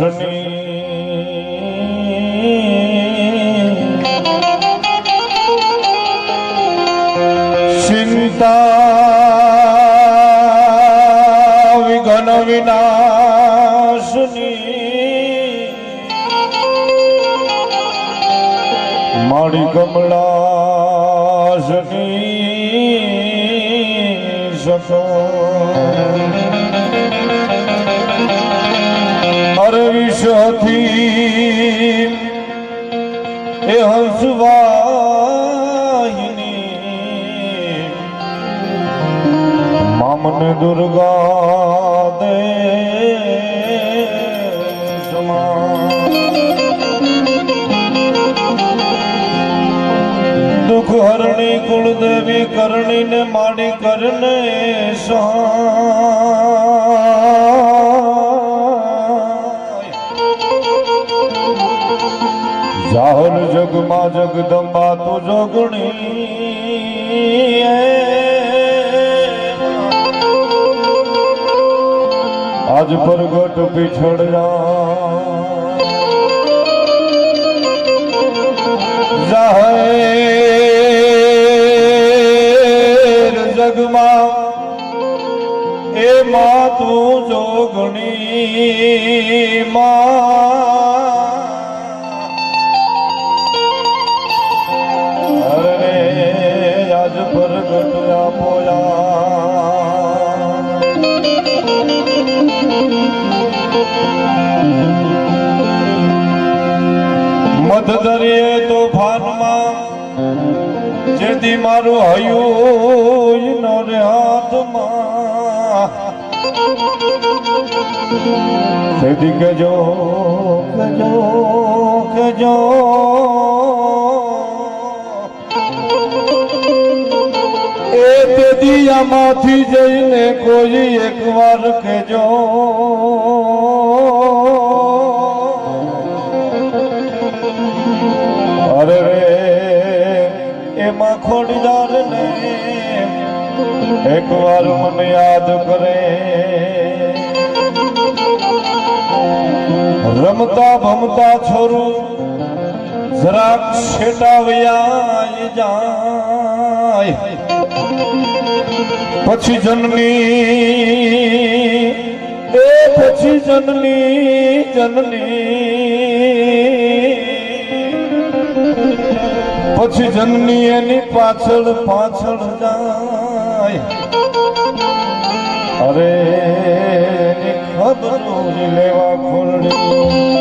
સની ચિંતા વિઘન વિનાશની. મારી કમલાશની શકો સખો એ હંસવાહિની. મામન દુર્ગા દે દુઃખ હરણી કુળદેવી કરણી ને માડી કરને સહાય જગદંબા તું જોગણી આજ પ્રગટ પીછડ્યા જાહેર જગમાં એ માં તું જોગણી માં. મારું હયું નો રે હાથમાં કહેજો કહેજો કહેજો એ તેથી આમાંથી જઈને કોઈ એકવાર કહેજો. એમાં ખોડીદાર ને એકવાર મને યાદ કરે. રમતા ભમતા છોરું જરાક છેટાવ્યા જાય. પછી જનની, એ પછી જનની જનની પછી જનની એની પાછળ પાછળ જાય. અરે ખબર લેવા ખોરડી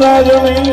રાજણી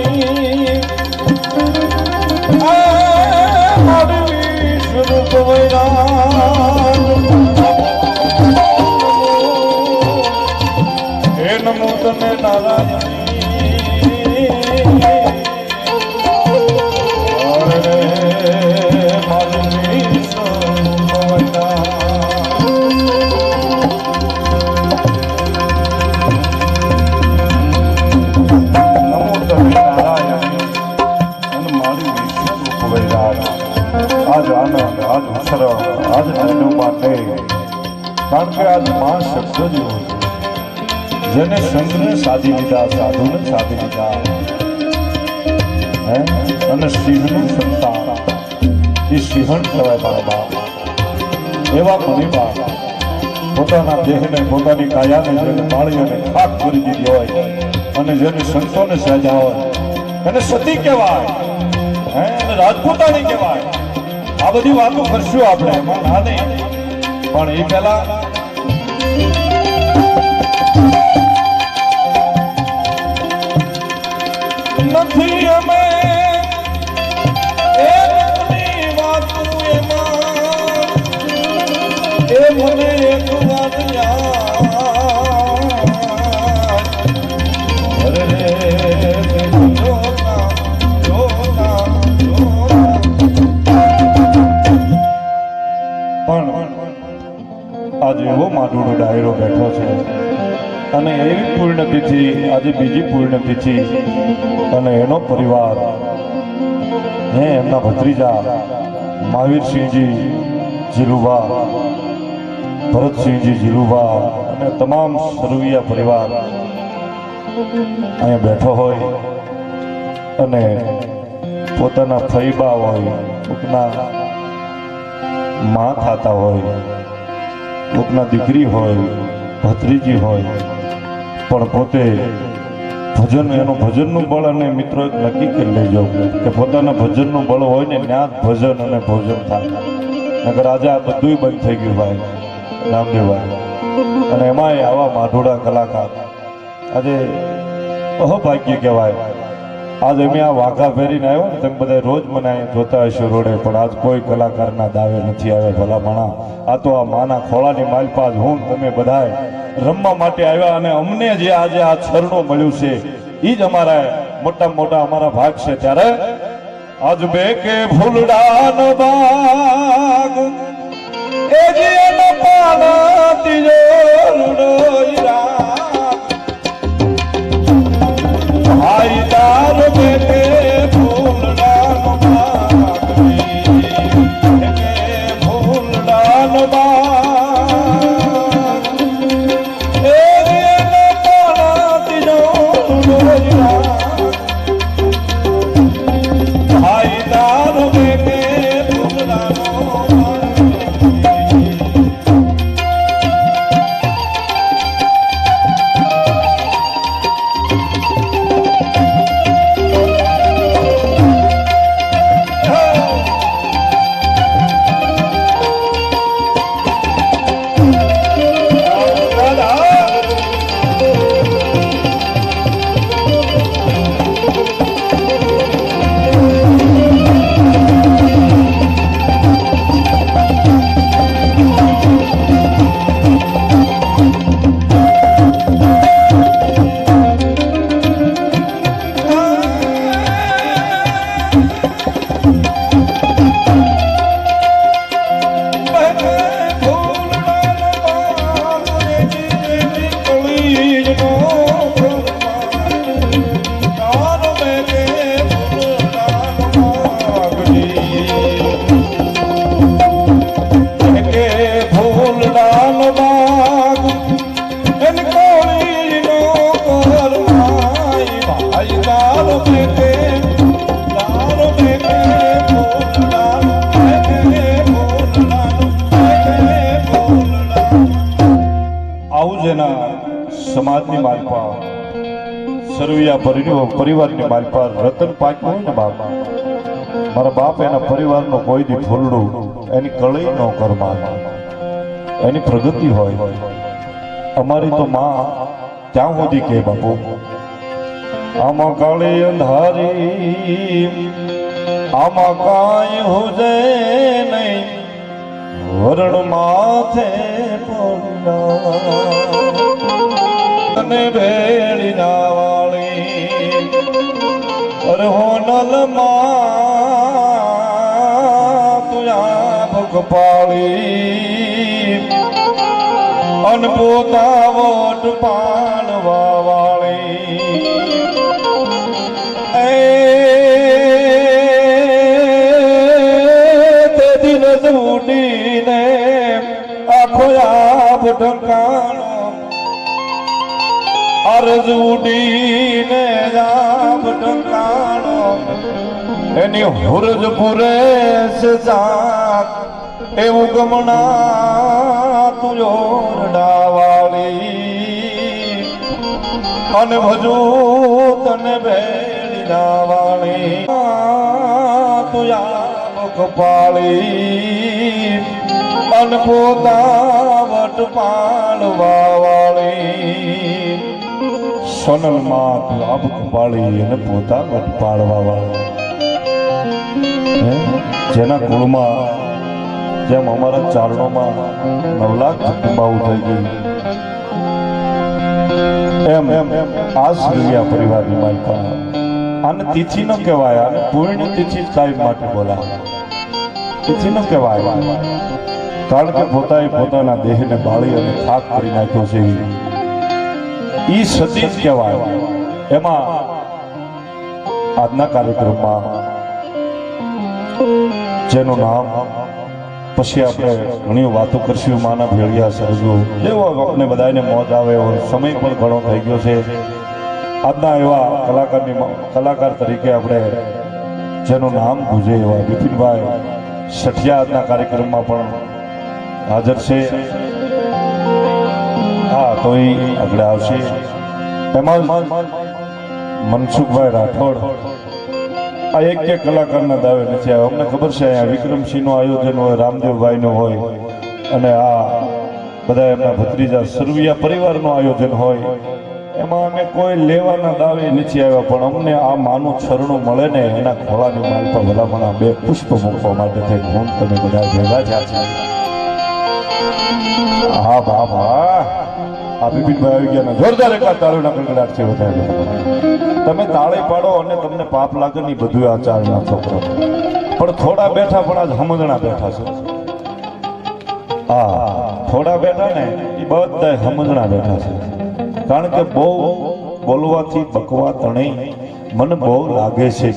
ઉછરો આજ નંદુમાં માટે કારણ કે આજ મા શબ્દ જેવો છે. જેને સંતને સાધી લીધા સાધુને સાધી લીધા હે? અને સિંહનું સંતાન એ સિંહણ કહેવાય મારા બાપ. એવા મને બાપ પોતાના દેહને, પોતાની કાયાને જેને માળી અને ખાક કરી દીધી હોય અને જેને સંતોને સજા હોય. એને સતી કહેવાય. હે? એને રાજપૂતાણી કહેવાય. આ બધી વાતો કરશું આપણે એમાં ના નહીં. પણ એ પહેલા એવી પુણ્યતિથિ આજે બીજી પુણ્યતિથિ અને એનો પરિવાર. હે એમના ભત્રીજા મહાવીરસિંહજી જીલુભા ભરતસિંહજી જીલુભા અને તમામ સરવૈયા પરિવાર અહીંયા બેઠો હોય અને પોતાના ફૈબા હોય, કોકના માં ખાતા હોય, કોકના દીકરી હોય, ભત્રીજી હોય પણ પોતે ભજન, એનું ભજનનું બળ અને મિત્રો એક નક્કી કરી લેજો કે પોતાના ભજનનું બળ હોય ને ત્યાં ભજન અને ભોજન થાય. નગર આજે આ બધુંય બંધ થઈ ગયું ભાઈ. નામદેવભાઈ અને એમાંય આવા માઢોડા કલાકાર. આજે અહભાગ્ય કહેવાય. આજ અમે આ વાઘા પહેરીને આવ્યા ને તમે બધા રોજ મને જોતા હશો રોડે, પણ આજ કોઈ કલાકારના દાવે નથી આવ્યા ભલા માણા આ તો આ માના ખોળાની માલપા જ હું તમે બધાએ રમવા માટે આવ્યા અને અમને જે આજે આ છરણો મળ્યું છે એ જ અમારા મોટા મોટા અમારા ભાગ છે. ત્યારે આજ બે કે ફૂલડાનો ભાગ, એ જે પાના તીજો સરવૈયા પરિવારની મારી પાસે રતન પાક્યું હોય ને બાપ? મારા બાપ એના પરિવારનો કોઈ દી ફૂલડું એની કળઈ ન કરમાં એની પ્રગતિ હોય. અમારી તો માં ત્યાં સુધી કે બાપુ. આમાં કાળી અંધારી, આમાં કાંઈ હુજે નહીં. વરણ માથે પડ્યા અને ભેળી ના માં તુયા ભૂખ પાળી. અન પોતા અરજ ઉડીને જામ ટંકાણો. એની હુરજ પુરે છે જાત એવું ગમણા તુજો ડાવાળી. અને ભજુ તને ભેડી ડાવાળી. તું મુખ પાળી. અન પોતા વટ પાળવા વાળી સોનલમાં તું આબક પાળી અને પોતા વટ પાળવા વાળા જેના કુળમાં, જેમ અમારા ચારણોમાં નવલાખ કુંબાવું થઈ ગયું એમ એમ આ શ્રીયા પરિવારની માલપા આને તિથિ ન કહેવાય, આને પૂર્ણ તિથિ સાહેબ માટે બોલાવે તિથિ ન કહેવાય. કારણ કે પોતાએ પોતાના દેહને બાળી અને ખાક કરી નાખ્યો છે. ઈ સતી જ કહેવાય. એમાં આજના કાર્યક્રમમાં જેનું નામ પછી આપણે ઘણી વાતો કરશું, માના ભેળિયા સરજો. એવો આપણે બધાને મોજ આવે એવો સમય પણ ઘણો થઈ ગયો છે. આજના એવા કલાકારની કલાકાર તરીકે આપણે જેનું નામ ગુજે એવા બિપિનભાઈ સઠિયા આજના કાર્યક્રમમાં પણ હાજર છે. એ આગળ આવશે. એમાં મનસુખભાઈ રાઠોડ, આ એક કે કલાકારના દાવે નથી આવ્યો. અમને ખબર છે, અહીંયા વિક્રમસિંહનું આયોજન હોય, રામદેવભાઈનું હોય, અને આ બધા એમના ભત્રીજા સરવિયા પરિવારનું આયોજન હોય. એમાં અમે કોઈ લેવાના દાવે નથી આવ્યા, પણ અમને આ માનું છરણું મળે ને એના ખોળાની માલ પર ભલામણા બે પુષ્પ મૂકવા માટે હું તમે બધા ભેગા થયા છે હા બા આ બિપિનભાઈ આવી ગયા જોરદાર એકલા તાળીના ગડગડાટ છે વધારે તમે તાળી પાડો અને તમને પાપ લાગે નહીં બધું આ ચાલના છોકરો. પણ થોડા બેઠા પણ આજ સમજણા બેઠા છે. હા થોડા બેઠા ને એ બધા સમજણા બેઠા છે. કારણ કે બહુ બોલવાથી બકવા તણે મને બહુ લાગે છે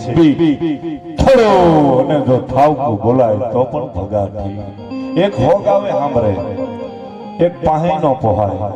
થોડો અને જો થાવકું બોલાય તો પણ ભગાતી એક હોગ આવે સાંભળે. એક પાહી નો પહોય